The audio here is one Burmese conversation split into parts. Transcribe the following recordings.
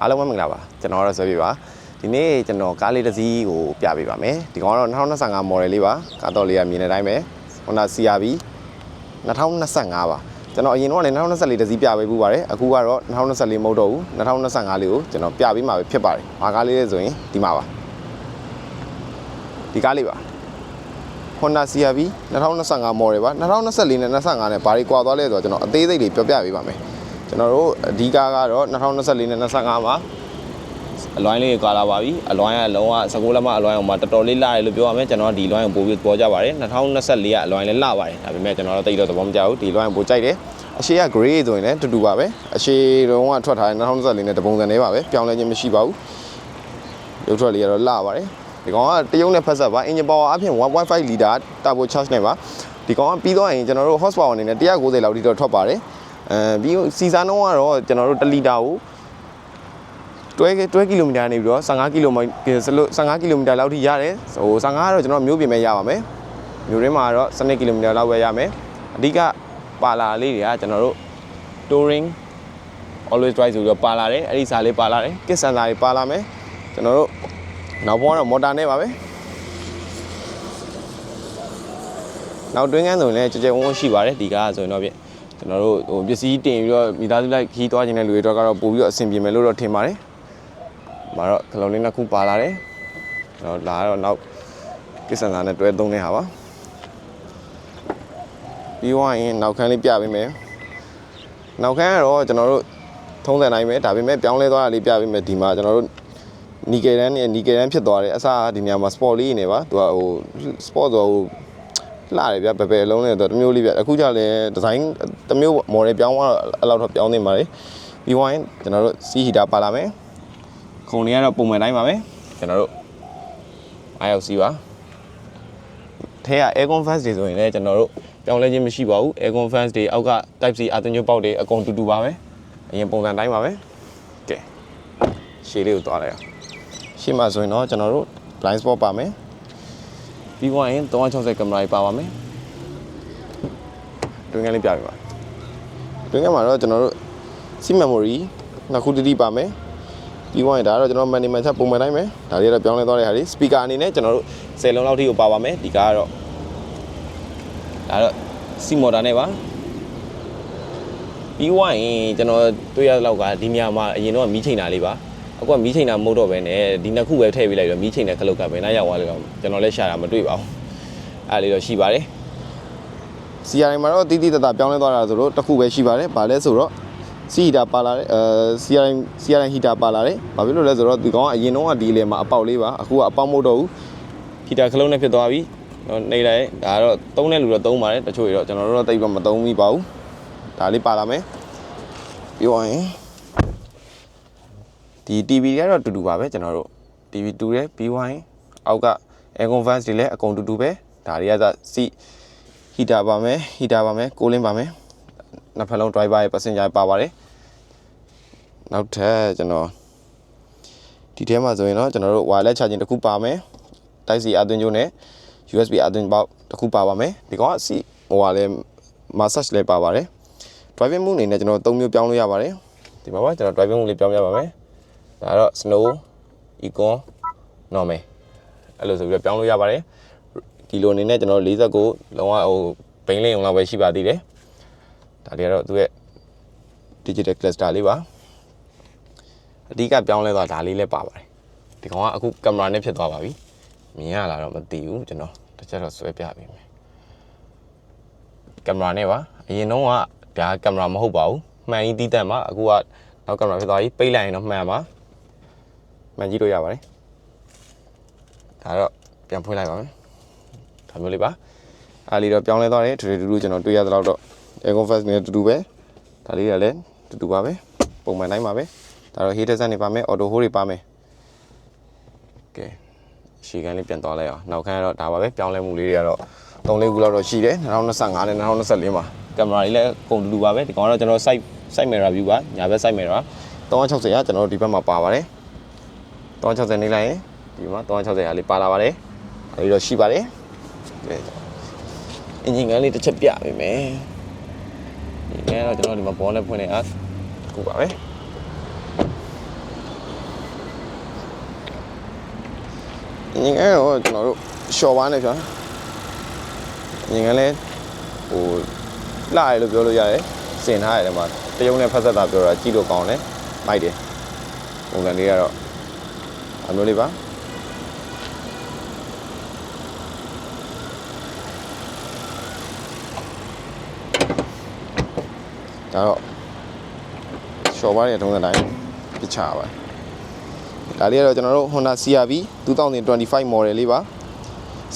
အားလုံးပဲမင်္ဂလာပါကျွန်တော်ကတော့ဆွဲပြပါဒီနေ့ကျွန်တော်ကားလေးတစ်စီးကိုပြပေးပါမယ်ဒီကောင်ကတော့2025 model လေးပါကားတော့လေးကမြင်တဲ့အတိုင်းပဲ Honda CRV 2025ပါကျွန်တော်အရင်တော့လည်း2024တစ်စီးပြပေးပူပါတယ်အခုကတော့2024မဟုတ်တော့ဘူး2025လေးကိုကျွန်တော်ပြပေးမှာပဲဖြစ်ပါတယ်ဘာကားလေးလဲဆိုရင်ဒီမှာပါဒီကားလေးပါ Honda CRV 2025 model ပါ2024နဲ့25နဲ့ဘာတွေကွာသွားလဲဆိုတော့ကျွန်တော်အသေးစိတ်လေးပြောပြပေးပါမယ် ကျွန်တော်တို့အဓိကကတော့2024နဲ့25မှာအလွိုင်းလေးကွာလာပါပြီအလွိုင်းကလုံးဝ16လက်မအလွိုင်းအောင်မှာတော်တော်လေးလာတယ်လို့ပြောရမယ်ကျွန်တော်ဒီလွိုင်းကိုပို့ပြီးပေါ်ကြပါတယ်2024ကအလွိုင်းလေးလာပါတယ်ဒါပေမဲ့ကျွန်တော်တို့တိတ်တော့သဘောမကျဘူးဒီလွိုင်းကိုပို့ကြိုက်တယ်အရှိက gray ဆိုရင်လည်းတူတူပါပဲအရှိတုံးကထွက်ထားတဲ့2024နဲ့တပုံစံလေးပါပဲပြောင်းလဲခြင်းမရှိပါဘူးရုပ်ထွက်လေးကတော့လာပါတယ်ဒီကောင်ကတရုံနဲ့ဖက်ဆက်ပါ engine power အပြင်1.5 liter turbo charge နဲ့ပါဒီကောင်ကပြီးတော့ရင်ကျွန်တော်တို့ horsepower အနေနဲ့190လောက်ထိတော့ထွက်ပါတယ် အဲပြီးစီစာနှုန်းကတော့ကျွန်တော်တို့1လီတာကိုတွဲတွဲကီလိုမီတာနေပြီးတော့15ကီလိုမီတာ15ကီလိုမီတာလောက်ထိရတယ်ဟို15ကတော့ကျွန်တော်မျိုးပြင်မဲ့ရပါမယ်မျိုးရင်းမှာတော့12ကီလိုမီတာလောက်ပဲရမယ်အဓိကပါလာလေးတွေကကျွန်တော်တို့ touring always drive ဆိုပြီးတော့ပါလာတယ်အဲ့ဒီစာလေးပါလာတယ် kit sensor တွေပါလာမယ်ကျွန်တော်တို့နောက်ဘောကတော့မော်တာနဲ့ပါပဲနောက်တွင်းကန်းဆိုရင်လည်းကြကြဝန်းဝန်းရှိပါတယ်ဒီကားဆိုရင်တော့ပြ ကျွန်တော်တို့ဟိုပစ္စည်းတင်ပြီးတော့မိသားစုလိုက်ခီးသွားခြင်းတဲ့လူတွေတော့ကတော့ပို့ပြီးတော့အဆင်ပြေမယ်လို့တော့ထင်ပါတယ်။မှာတော့ခလုံးလေးနှစ်ခုပါလာတယ်။တော့လာတော့နောက်ကစ္စန်စာနဲ့တွဲသုံးနေဟာပါ။ပြီးသွားရင်နောက်ခန်းလေးပြပေးမယ်။နောက်ခန်းကတော့ကျွန်တော်တို့ထုံးစံတိုင်းပဲဒါပေမဲ့ပြောင်းလဲသွားတာလေးပြပေးမယ်ဒီမှာကျွန်တော်တို့နီကယ်တန်းနဲ့နီကယ်တန်းဖြစ်သွားတယ်အစားဒီနေရာမှာ sport လေးနေပါသူကဟို sport ဆိုဟို လှတယ်ဗျဘယ်ဘယ်အလုံးနဲ့တော့တစ်မျိုးလေးဗျအခုကျလည်းဒီဇိုင်းတစ်မျိုး model ပြောင်းသွားတော့အဲ့လောက်တော့ပြောင်းနေပါလေပြီးဝိုင်းကျွန်တော်တို့စီဟီတာပါလာမယ်ခုံလေးကတော့ပုံမှန်တိုင်းပါပဲကျွန်တော်တို့ IOC ပါထဲက aircon fans တွေဆိုရင်လည်းကျွန်တော်တို့ပြောင်းလဲခြင်းမရှိပါဘူး aircon fans တွေအောက်က type C အသွင်ကျပေါက်တွေအကုန်တူတူပါပဲအရင်ပုံစံတိုင်းပါပဲကဲရှေးလေးကိုသွားလိုက်အောင်ရှေ့မှာဆိုရင်တော့ကျွန်တော်တို့ blind spot ပါမယ် ပြီးသွားရင်360ကင်မရာကြီးပါပါမယ်တွင်းကန်းလေးပြပြပါတွင်းကန်းမှာတော့ကျွန်တော်တို့ SIM memory နှစ်ခုတတိပါမယ်ပြီးသွားရင်ဒါကတော့ကျွန်တော် manual ချက်ပုံမှန်တိုင်းပဲဒါတွေကတော့ပြောင်းလဲသွားတဲ့ဟာတွေ speaker အနေနဲ့ကျွန်တော်တို့10လုံးလောက်ထိကိုပါပါမယ်ဒီကားကတော့ဒါတော့ C motor နဲ့ပါပြီးသွားရင်ကျွန်တော်တွေ့ရတဲ့လောက်ကဒီနေရာမှာအရင်တော့မီးချိန်တာလေးပါ အခုကမီးချိန်တာမဟုတ်တော့ပဲねဒီနှစ်ခုပဲထည့်ပေးလိုက်တော့မီးချိန်တဲ့ခလုတ်ကပဲနားရောက်သွားလို့တော့ကျွန်တော်လည်းရှာတာမတွေ့ပါဘူးအဲ့လေးတော့ရှိပါတယ် CRM မှာတော့တီးတီးတတပြောင်းလဲသွားတာဆိုတော့တစ်ခုပဲရှိပါတယ်ဗာလဲဆိုတော့ C heater ပါလာတယ်အဲ CRM CRM heater ပါလာတယ်ဘာဖြစ်လို့လဲဆိုတော့ဒီကောင်ကအရင်တော့ကဒီလေမှာအပေါက်လေးပါအခုကအပေါက်မဟုတ်တော့ဘူး heater ခလုံးနဲ့ဖြစ်သွားပြီတော့နေလိုက်ဒါကတော့သုံးတဲ့လူတော့သုံးပါတယ်တချို့တွေတော့ကျွန်တော်တို့တော့တိတ်တော့မသုံးမိပါဘူးဒါလေးပါလာမယ်ပြောရင် ဒီ TV တွေကတော့တူတူပါပဲကျွန်တော်တို့ TV တူတယ်ပြီးဝိုင်းအောက်က aircon fans တွေလည်းအကုန်တူတူပဲဒါတွေကစစီ heater ပါမယ် heater ပါမယ်ကိုလင်းပါမယ်နှစ်ဖက်လုံး driver ရဲ့ passenger ပါပါတယ်နောက်ထပ်ကျွန်တော်ဒီထဲမှာဆိုရင်တော့ကျွန်တော်တို့ wireless charging တစ်ခုပါမယ် Type C အသွင်ကျိုးနဲ့ USB အသွင်ပေါက်တစ်ခုပါပါမယ်ဒီကောင်ကစီဟိုဟာလဲ massage လဲပါပါတယ် driving mode အနေနဲ့ကျွန်တော်သုံးမျိုးပြောင်းလို့ရပါတယ်ဒီမှာပါကျွန်တော် driving mode လေးပြောင်းပြပါမယ် ဒါကတော့ snow econ normal အဲ့လိုဆိုပြီးတော့ပြောင်းလို့ရပါတယ်ကီလိုအနေနဲ့ကျွန်တော်49လုံးဝဟိုဘိန်းလင်းအောင်လောက်ပဲရှိပါသေးတယ်ဒါတွေကတော့သူရဲ့ digital cluster လေးပါအဓိကပြောင်းလဲသွားဒါလေးလည်းပါပါတယ်ဒီကောင်ကအခုကင်မရာနဲ့ဖြစ်သွားပါပြီမြင်ရလာတော့မသိဘူးကျွန်တော်တစ်ချက်တော့ဆွဲပြပေးမယ်ကင်မရာနဲ့ပါအရင်တော့ကဒါကင်မရာမဟုတ်ပါဘူးမှန်ကြီးတီးတက်မှာအခုကနောက်ကင်မရာဖြစ်သွားပြီပိတ်လိုက်ရင်တော့မှန်ပါ မှန်ကြည့်လို့ရပါတယ်ဒါတော့ပြန်ဖွင့်လိုက်ပါမယ်ဒါမျိုးလေးပါအားလေးတော့ပြောင်းလဲသွားတယ်တူတူတူကျွန်တော်တွေ့ရသလောက်တော့ Aircon Fast နဲ့တူတူပဲဒါလေးကလည်းတူတူပါပဲပုံမှန်တိုင်းပါပဲဒါတော့ heater set နေပါမယ် auto hold တွေပါမယ်ကဲရှီကန်လေးပြန်သွားလိုက်အောင်နောက်ခန်းကတော့ဒါပါပဲပြောင်းလဲမှုလေးတွေကတော့၃လေးခုလောက်တော့ရှိတယ်2025နဲ့2024မှာကင်မရာလေးလည်းကုန်တူတူပါပဲဒီကောင်ကတော့ကျွန်တော် site site mirror view ပါညာဘက် site mirror 360ကကျွန်တော်တို့ဒီဘက်မှာပါပါတယ် 360နေလိုက်ရင်ဒီမှာ360ဟာလေးပါလာပါတယ်။ပြီးတော့ရှိပါတယ်။အင်ဂျင်ငန်းလေးတစ်ချက်ပြပေးမယ်။ဒီငန်းတော့ကျွန်တော်ဒီမှာဘောနဲ့ဖွင့်နေအားခုပါပဲ။အင်ဂျင်ငန်းတော့ကျွန်တော်တို့ရှော့ပါနဲ့ဖြောင်း။အင်ဂျင်ငန်းလည်းဟိုလာရလို့ပြောလို့ရတယ်။စင်ထားရတယ်မှာတရုံနဲ့ဖက်ဆက်တာပြောတာကြည့်လို့ကောင်းတယ်။မိုက်တယ်။ပုံစံလေးကတော့ အမျိုးလေးပါဒါတော့ရှော့ပါရဲ့ထုံးစံတိုင်းပြချပါဒါလေးကတော့ကျွန်တော်တို့ Honda CRV 2025 model လေးပါ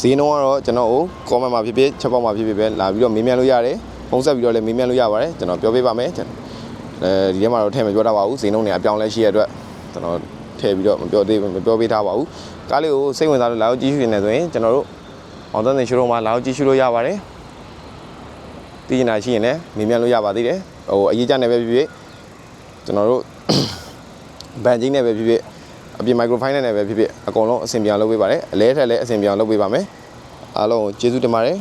ဈေးနှုန်းကတော့ကျွန်တော်ကို comment မှာဖြစ်ဖြစ်ချက်ပေါက်မှာဖြစ်ဖြစ်ပဲလာပြီးတော့မေးမြန်းလို့ရတယ်ဖုန်းဆက်ပြီးတော့လည်းမေးမြန်းလို့ရပါတယ်ကျွန်တော်ပြောပေးပါမယ်ကျွန်တော်အဲဒီထဲမှာတော့ထည့်မပြောတတ်ပါဘူးဈေးနှုန်းတွေအပြောင်းလဲရှိရတဲ့အတွက်ကျွန်တော် ထည့်ပြီးတော့မပြောသေးမပြောပေးထားပါဘူးကားလေးကိုစိတ်ဝင်စားလို့လာရောက်ကြည့်ရှုနေတယ်ဆိုရင်ကျွန်တော်တို့အောင်သန်းစင်ရှိုးရုံမှာလာရောက်ကြည့်ရှုလို့ရပါတယ်သိချင်တာရှိရင်လည်းမေးမြန်းလို့ရပါသေးတယ်ဟိုအရေးကြနေပဲဖြစ်ဖြစ်ကျွန်တော်တို့ဘန်ကြီးနဲ့ပဲဖြစ်ဖြစ်အပြင် microfinance နဲ့ပဲဖြစ်ဖြစ်အကုန်လုံးအဆင်ပြေအောင်လုပ်ပေးပါတယ်အလဲထက်လည်းအဆင်ပြေအောင်လုပ်ပေးပါမယ်အားလုံးကိုကျေးဇူးတင်ပါတယ်